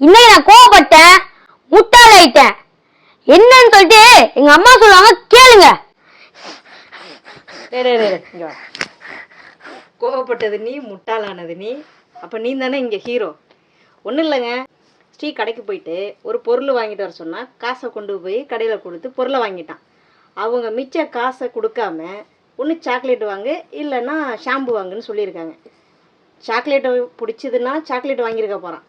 இன்னைக்கு நான் கோவப்பட்டேன் முட்டாள் ஆயிட்டேன் என்னன்னு சொல்லிட்டு எங்க அம்மா சொல்லுவாங்க கேளுங்க. கோவப்பட்டது நீ முட்டாளானது நீ. அப்போ நீ தானே இங்கே ஹீரோ ஒன்றும் இல்லைங்க. ஸ்ரீ கடைக்கு போயிட்டு ஒரு பொருள் வாங்கிட்டு வர சொன்னால் காசை கொண்டு போய் கடையில் கொடுத்து பொருளை வாங்கிட்டான். அவங்க மிச்ச காசை கொடுக்காம ஒன்று சாக்லேட் வாங்கு இல்லைன்னா ஷாம்பு வாங்குன்னு சொல்லியிருக்காங்க. சாக்லேட்டை பிடிச்சதுன்னா சாக்லேட் வாங்கியிருக்க போகிறான்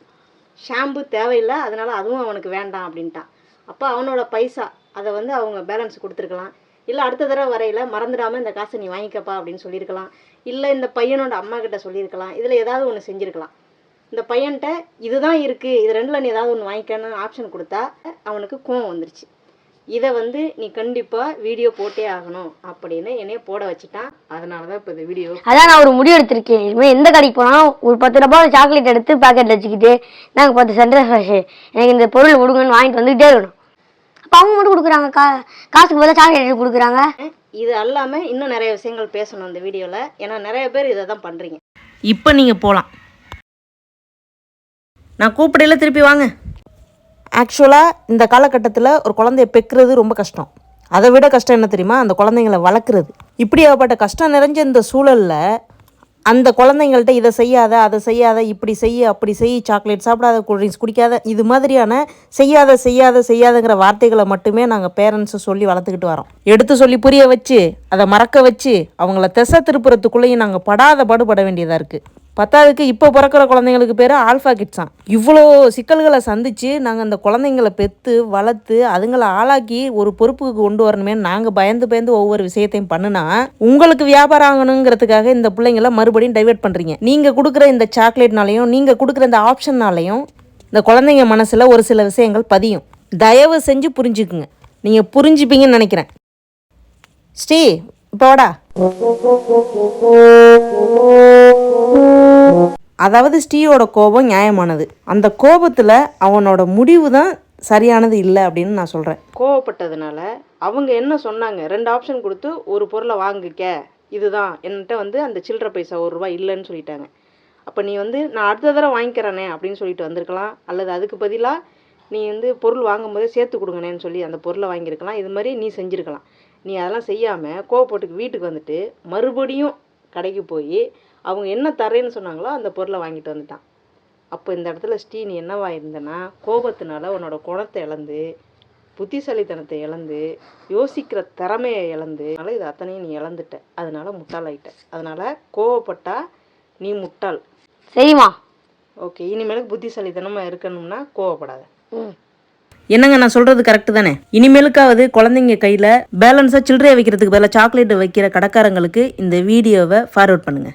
ஷாம்பு தேவையில்லை அதனால் அதுவும் அவனுக்கு வேண்டாம் அப்படின்ட்டான் அப்போ அவனோட பைசா அதை வந்து அவங்க பேலன்ஸ் கொடுத்துருக்கலாம். இல்லை அடுத்த தடவை வரையில் மறந்துடாமல் இந்த காசை நீ வாங்கிக்கப்பா அப்படின்னு சொல்லியிருக்கலாம். இல்லை இந்த பையனோட அம்மா கிட்ட சொல்லியிருக்கலாம். இதில் ஏதாவது ஒன்று செஞ்சுருக்கலாம். இந்த பையன்கிட்ட இதுதான் இருக்குது இது ரெண்டில் நீ ஏதாவது ஒன்று வாங்கிக்கணும்னு ஆப்ஷன் கொடுத்தா அவனுக்கு கோவம் வந்துருச்சு. இதை வந்து நீ கண்டிப்பாக வீடியோ போட்டே ஆகணும் அப்படின்னு என்னைய போட வச்சுட்டான். அதனால தான் இப்போ இந்த வீடியோ அதான் நான் ஒரு முடிவு எடுத்திருக்கேன். இனிமேல் எந்த கடைக்கு போனாலும் ஒரு பத்து ரூபாய் சாக்லேட் எடுத்து பாக்கெட்ல வச்சுக்கிட்டு நாங்கள் பத்து சென்டர் ஃப்ரெஷ் எனக்கு இந்த பொருள் கொடுங்கன்னு வாங்கிட்டு வந்துகிட்டே இருக்கணும். அப்போ அவங்க மட்டும் கொடுக்குறாங்க. கா காசுக்கு பதிலாக சாக்லேட் எடுத்து கொடுக்குறாங்க. இது அல்லாமல் இன்னும் நிறைய விஷயங்கள் பேசணும் இந்த வீடியோவில் ஏன்னா நிறைய பேர் இதை தான் பண்ணுறீங்க இப்போ நீங்கள் போகலாம் நான் கூப்பிடையில திருப்பி வாங்க. ஆக்சுவலாக இந்த காலகட்டத்தில் ஒரு குழந்தைய பெக்கிறது ரொம்ப கஷ்டம். அதை விட கஷ்டம் என்ன தெரியுமா? அந்த குழந்தைங்களை வளர்க்குறது. இப்படி ஏகப்பட்ட கஷ்டம் நிறைஞ்ச இந்த சூழலில் அந்த குழந்தைங்கள்ட்ட இதை செய்யாத அதை செய்யாத இப்படி செய்ய அப்படி செய் சாக்லேட் சாப்பிடாத கூல்ட்ரிங்க்ஸ் குடிக்காத இது மாதிரியான செய்யாத செய்யாத செய்யாதங்கிற வார்த்தைகளை மட்டுமே நாங்கள் பேரண்ட்ஸை சொல்லி வளர்த்துக்கிட்டு வரோம். எடுத்து சொல்லி புரிய வச்சு அதை மறக்க வச்சு அவங்கள திசை திருப்புறத்துக்குள்ளேயும் நாங்கள் படாத பாடுபட வேண்டியதாக இருக்குது பத்தாவதுக்கு இப்போ பிறக்கிற குழந்தைங்களுக்கு பேர் ஆல்ஃபா கிட்ஸாம் இவ்வளோ சிக்கல்களை சந்தித்து நாங்கள் அந்த குழந்தைங்களை பெற்று வளர்த்து அதுங்களை ஆளாக்கி ஒரு பொறுப்புக்கு கொண்டு வரணுமே நாங்கள் பயந்து பயந்து ஒவ்வொரு விஷயத்தையும் பண்ணுனா உங்களுக்கு வியாபாரம் ஆகணுங்கிறதுக்காக இந்த பிள்ளைங்கள மறுபடியும் டைவெர்ட் பண்ணுறீங்க நீங்கள் கொடுக்குற இந்த சாக்லேட்னாலையும் நீங்கள் கொடுக்குற இந்த ஆப்ஷன்னாலையும் இந்த குழந்தைங்க மனசில் ஒரு சில விஷயங்கள் பதியும். தயவு செஞ்சு புரிஞ்சுக்குங்க. நீங்கள் புரிஞ்சுப்பீங்கன்னு நினைக்கிறேன். ஸ்ரீ இப்போ வாடா. அதாவது ஸ்ரீயோட கோபம் நியாயமானது. அந்த கோபத்தில் அவனோட முடிவு தான் சரியானது இல்லை அப்படின்னு நான் சொல்கிறேன் கோவப்பட்டதுனால அவங்க என்ன சொன்னாங்க? ரெண்டு ஆப்ஷன் கொடுத்து ஒரு பொருளை வாங்கிக்க. இதுதான். என்கிட்ட வந்து அந்த சில்லற பைசா ஒரு ரூபா இல்லைன்னு சொல்லிட்டாங்க. அப்போ நீ வந்து நான் அடுத்த தடவை வாங்கிக்கிறேனே அப்படின்னு சொல்லிட்டு வந்திருக்கலாம். அல்லது அதுக்கு பதிலாக நீ வந்து பொருள் வாங்கும்போதே சேர்த்து கொடுங்கண்ணேன்னு சொல்லி அந்த பொருளை வாங்கியிருக்கலாம். இது மாதிரி நீ செஞ்சுருக்கலாம். நீ அதெல்லாம் செய்யாமல் கோவப்பட்டுக்கு வீட்டுக்கு வந்துட்டு மறுபடியும் கடைக்கு போய் அவங்க என்ன தரேன்னு சொன்னாங்களோ அந்த பொருளை வாங்கிட்டு வந்துட்டான். அப்போ இந்த இடத்துல ஸ்ரீ நீ என்னவா இருந்தனா? கோபத்தினால உன்னோட குணத்தை இழந்து புத்திசாலித்தனத்தை இழந்து யோசிக்கிற திறமையை இழந்து அதனால இது அத்தனையும் நீ இழந்துட்ட. அதனால முட்டாளாயிட்ட அதனால கோவப்பட்டா நீ முட்டாள். சரிம்மா ஓகே இனிமேலுக்கு புத்திசாலித்தனமாக இருக்கணும்னா கோவப்படாத. ம். என்னங்க நான் சொல்றது கரெக்டு தானே? இனிமேலுக்காவது குழந்தைங்க கையில் பேலன்ஸாக சில்லறையை வைக்கிறதுக்கு பதிலாக சாக்லேட் வைக்கிற கடைக்காரங்களுக்கு இந்த வீடியோவை ஃபார்வர்ட் பண்ணுங்க.